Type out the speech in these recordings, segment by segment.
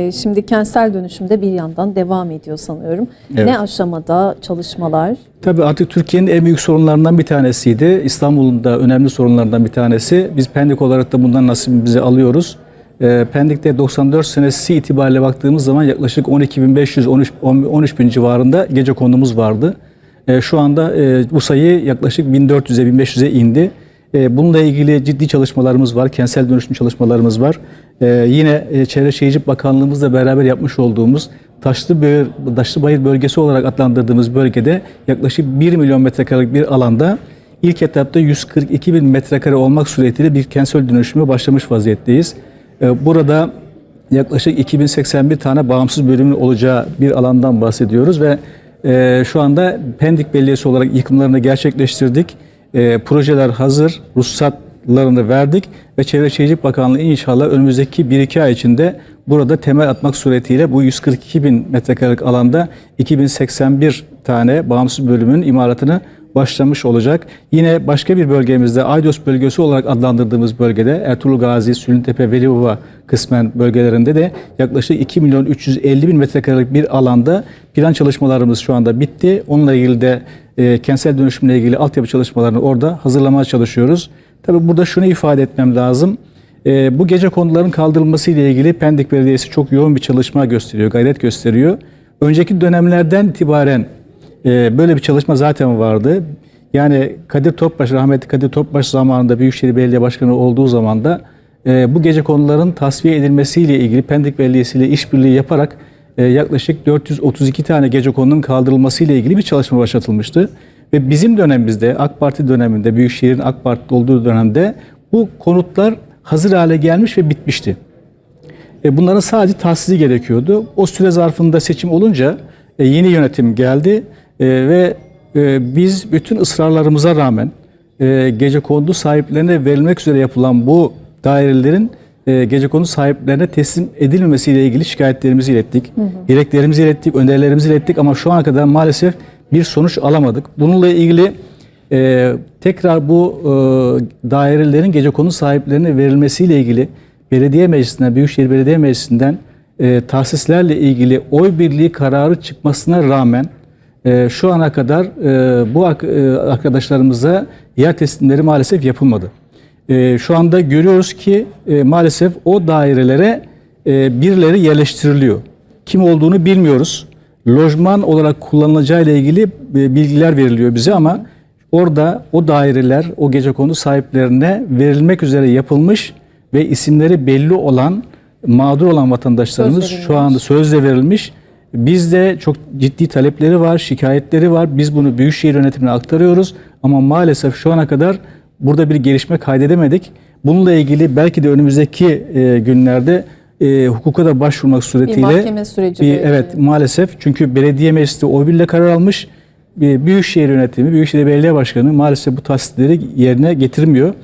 Ee, şimdi kentsel dönüşümde bir yandan devam ediyor sanıyorum. Evet. Ne aşamada çalışmalar? Tabii artık Türkiye'nin en büyük sorunlarından bir tanesiydi. İstanbul'un da önemli sorunlarından bir tanesi. Biz Pendik olarak da bundan nasibimizi alıyoruz. Ee, Pendik'te 94 senesi itibariyle baktığımız zaman yaklaşık 12.500 13 13.000 civarında gece konumuz vardı. Ee, şu anda e, bu sayı yaklaşık 1400'e 1500'e indi. Ee, bununla ilgili ciddi çalışmalarımız var. Kentsel dönüşüm çalışmalarımız var. Ee, yine e, Çevre Şehircilik Bakanlığımızla beraber yapmış olduğumuz Taşlıbayır, Taşlıbayır bölgesi olarak adlandırdığımız bölgede yaklaşık 1 milyon metrekarelik bir alanda ilk etapta 142 bin metrekare olmak suretiyle bir kentsel dönüşüme başlamış vaziyetteyiz. Burada yaklaşık 2081 tane bağımsız bölümün olacağı bir alandan bahsediyoruz ve e, şu anda Pendik Belediyesi olarak yıkımlarını gerçekleştirdik. E, projeler hazır, ruhsatlarını verdik ve Çevre Şehircilik Bakanlığı inşallah önümüzdeki 1-2 ay içinde burada temel atmak suretiyle bu 142 bin metrekarelik alanda 2081 tane bağımsız bölümün imalatını başlamış olacak. Yine başka bir bölgemizde Aydos bölgesi olarak adlandırdığımız bölgede Ertuğrul Gazi, Sülüntepe, Velibaba kısmen bölgelerinde de yaklaşık 2 milyon 350 bin metrekarelik bir alanda plan çalışmalarımız şu anda bitti. Onunla ilgili de e, kentsel dönüşümle ilgili altyapı çalışmalarını orada hazırlamaya çalışıyoruz. Tabii burada şunu ifade etmem lazım. E, bu gece konuların kaldırılması ile ilgili Pendik Belediyesi çok yoğun bir çalışma gösteriyor, gayret gösteriyor. Önceki dönemlerden itibaren e, böyle bir çalışma zaten vardı. Yani Kadir Topbaş, rahmetli Kadir Topbaş zamanında Büyükşehir Belediye Başkanı olduğu zaman da e, bu gece konuların tasfiye edilmesiyle ilgili Pendik Belediyesi ile işbirliği yaparak e, yaklaşık 432 tane gece konunun kaldırılmasıyla ilgili bir çalışma başlatılmıştı. Ve bizim dönemimizde AK Parti döneminde Büyükşehir'in AK Parti olduğu dönemde bu konutlar hazır hale gelmiş ve bitmişti. E, bunların sadece tahsisi gerekiyordu. O süre zarfında seçim olunca e, yeni yönetim geldi E, ve e, biz bütün ısrarlarımıza rağmen e, gece kondu sahiplerine verilmek üzere yapılan bu dairelerin e, gece kondu sahiplerine teslim edilmemesiyle ilgili şikayetlerimizi ilettik. Dileklerimizi ilettik, önerilerimizi ilettik ama şu ana kadar maalesef bir sonuç alamadık. Bununla ilgili e, tekrar bu e, dairelerin gece konu sahiplerine verilmesiyle ilgili belediye meclisinden, Büyükşehir Belediye Meclisi'nden e, tahsislerle ilgili oy birliği kararı çıkmasına rağmen e, şu ana kadar e, bu ak- e, arkadaşlarımıza yer teslimleri maalesef yapılmadı. E, şu anda görüyoruz ki e, maalesef o dairelere e, birileri yerleştiriliyor. Kim olduğunu bilmiyoruz. Lojman olarak kullanılacağı ile ilgili e, bilgiler veriliyor bize ama orada o daireler o gece kondu sahiplerine verilmek üzere yapılmış ve isimleri belli olan mağdur olan vatandaşlarımız şu anda sözle verilmiş. Bizde çok ciddi talepleri var, şikayetleri var. Biz bunu Büyükşehir Yönetimine aktarıyoruz ama maalesef şu ana kadar burada bir gelişme kaydedemedik. Bununla ilgili belki de önümüzdeki e, günlerde e, hukuka da başvurmak suretiyle mahkeme süreci bir- belki. evet maalesef çünkü belediye meclisi oy birliğiyle karar almış. Bir Büyükşehir yönetimi, Büyükşehir Belediye Başkanı maalesef bu tahsisleri yerine getirmiyor.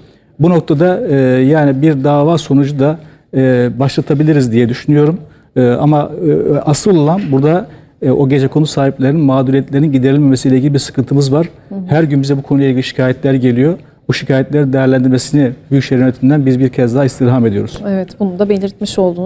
Bu noktada e, yani bir dava sonucu da e, başlatabiliriz diye düşünüyorum. E, ama e, asıl olan burada e, o gece konu sahiplerinin mağduriyetlerinin giderilmemesiyle ilgili bir sıkıntımız var. Her gün bize bu konuyla ilgili şikayetler geliyor. Bu şikayetleri değerlendirmesini Büyükşehir Yönetiminden biz bir kez daha istirham ediyoruz. Evet bunu da belirtmiş oldunuz.